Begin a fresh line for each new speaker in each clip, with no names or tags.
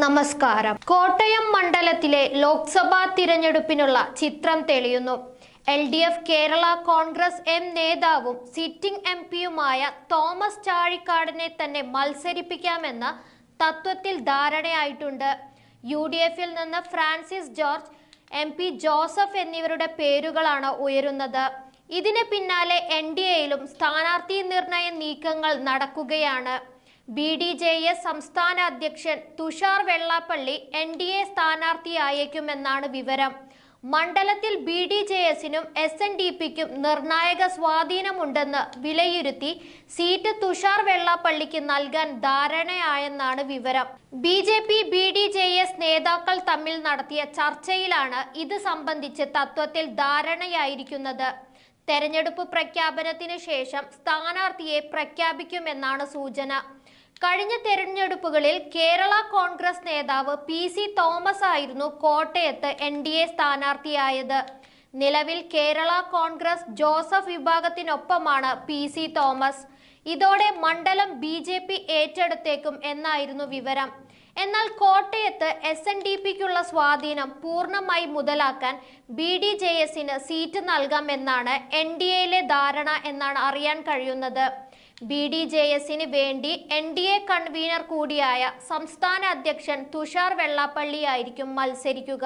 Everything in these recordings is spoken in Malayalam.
നമസ്കാരം. കോട്ടയം മണ്ഡലത്തിലെ ലോക്സഭാ തിരഞ്ഞെടുപ്പിനുള്ള ചിത്രം തെളിയുന്നു. L D F Kerala Congress M നേതാവും സിറ്റിംഗ് എം പിയുമായ തോമസ് ചാഴിക്കാടിനെ തന്നെ മത്സരിപ്പിക്കാമെന്ന തത്വത്തിൽ ധാരണയായിട്ടുണ്ട്. യു ഡി എഫിൽ നിന്ന് ഫ്രാൻസിസ് ജോർജ് എം പി ജോസഫ് എന്നിവരുടെ പേരുകളാണ് ഉയരുന്നത്. ഇതിന് പിന്നാലെ എൻ ഡി എയിലും സ്ഥാനാർത്ഥി നിർണയ നീക്കങ്ങൾ നടക്കുകയാണ്. ബി ഡി ജെ എസ് സംസ്ഥാന അധ്യക്ഷൻ Thushar Vellappally N D A സ്ഥാനാർത്ഥിയായേക്കുമെന്നാണ് വിവരം. മണ്ഡലത്തിൽ ബി ഡി ജെ എസിനും എസ് എൻ ഡി പിക്കും നിർണായക സ്വാധീനമുണ്ടെന്ന് വിലയിരുത്തി സീറ്റ് തുഷാർ വെള്ളാപ്പള്ളിക്ക് നൽകാൻ ധാരണയായെന്നാണ് വിവരം. B J P B D J S നേതാക്കൾ തമ്മിൽ നടത്തിയ ചർച്ചയിലാണ് ഇത് സംബന്ധിച്ച് തത്വത്തിൽ ധാരണയായിരിക്കുന്നത്. തെരഞ്ഞെടുപ്പ് പ്രഖ്യാപനത്തിന് ശേഷം സ്ഥാനാർത്ഥിയെ പ്രഖ്യാപിക്കുമെന്നാണ് സൂചന. കഴിഞ്ഞ തെരഞ്ഞെടുപ്പുകളിൽ കേരള കോൺഗ്രസ് നേതാവ് പി സി തോമസ് ആയിരുന്നു കോട്ടയത്ത് എൻ ഡി എ സ്ഥാനാർത്ഥിയായത്. നിലവിൽ കേരള കോൺഗ്രസ് ജോസഫ് വിഭാഗത്തിനൊപ്പമാണ് പി സി തോമസ്. ഇതോടെ മണ്ഡലം ബി ജെ പി ഏറ്റെടുത്തേക്കും എന്നായിരുന്നു വിവരം. എന്നാൽ കോട്ടയത്ത് എസ് എൻ ഡി പിക്കുള്ള സ്വാധീനം പൂർണമായി മുതലാക്കാൻ ബി ഡി ജെ എസിന് സീറ്റ് നൽകാമെന്നാണ് എൻ ഡി എയിലെ ധാരണ എന്നാണ് അറിയാൻ കഴിയുന്നത്. ബി ഡി ജെ എസിന് വേണ്ടി എൻ ഡി എ കൺവീനർ കൂടിയായ സംസ്ഥാന അധ്യക്ഷൻ തുഷാർ വെള്ളാപ്പള്ളിയായിരിക്കും മത്സരിക്കുക.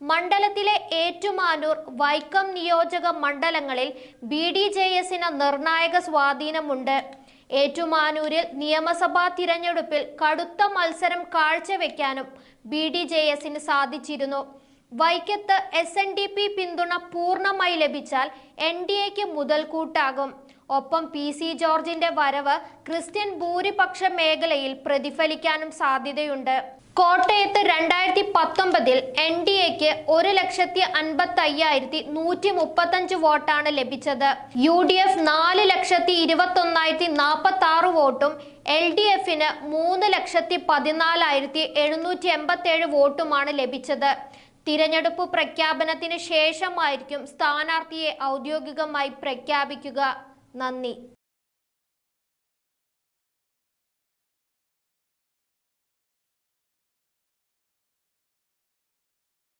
മണ്ഡലത്തിലെ ഏറ്റുമാനൂർ വൈക്കം നിയോജക മണ്ഡലങ്ങളിൽ ബി ഡി ജെ എസിന് നിർണായക സ്വാധീനമുണ്ട്. ഏറ്റുമാനൂരിൽ നിയമസഭാ തിരഞ്ഞെടുപ്പിൽ കടുത്ത മത്സരം കാഴ്ചവെക്കാനും ബി ഡി ജെ എസിന് സാധിച്ചിരുന്നു. വൈക്കത്ത് എസ് എൻ ഡി പി പിന്തുണ പൂർണമായി ലഭിച്ചാൽ എൻ ഡി എക്ക് മുതൽക്കൂട്ടാകും. ഒപ്പം പി സി ജോർജിന്റെ വരവ് ക്രിസ്ത്യൻ ഭൂരിപക്ഷ മേഖലയിൽ പ്രതിഫലിക്കാനും സാധ്യതയുണ്ട്. കോട്ടയത്ത് രണ്ടായിരത്തി പത്തൊമ്പതിൽ എൻ ഡി എക്ക് ഒരു ലക്ഷത്തി അൻപത്തി അയ്യായിരത്തി നൂറ്റി മുപ്പത്തഞ്ച് വോട്ടാണ് ലഭിച്ചത്. യു ഡി എഫ് നാല് ലക്ഷത്തി ഇരുപത്തി ഒന്നായിരത്തി നാൽപ്പത്തി ആറ് വോട്ടും എൽ ഡി എഫിന് മൂന്ന് ലക്ഷത്തി പതിനാലായിരത്തി എഴുന്നൂറ്റി എൺപത്തി ഏഴ് വോട്ടുമാണ് ലഭിച്ചത്. തിരഞ്ഞെടുപ്പ് പ്രഖ്യാപനത്തിന് ശേഷമായിരിക്കും സ്ഥാനാർത്ഥിയെ ഔദ്യോഗികമായി പ്രഖ്യാപിക്കുക. നന്ദി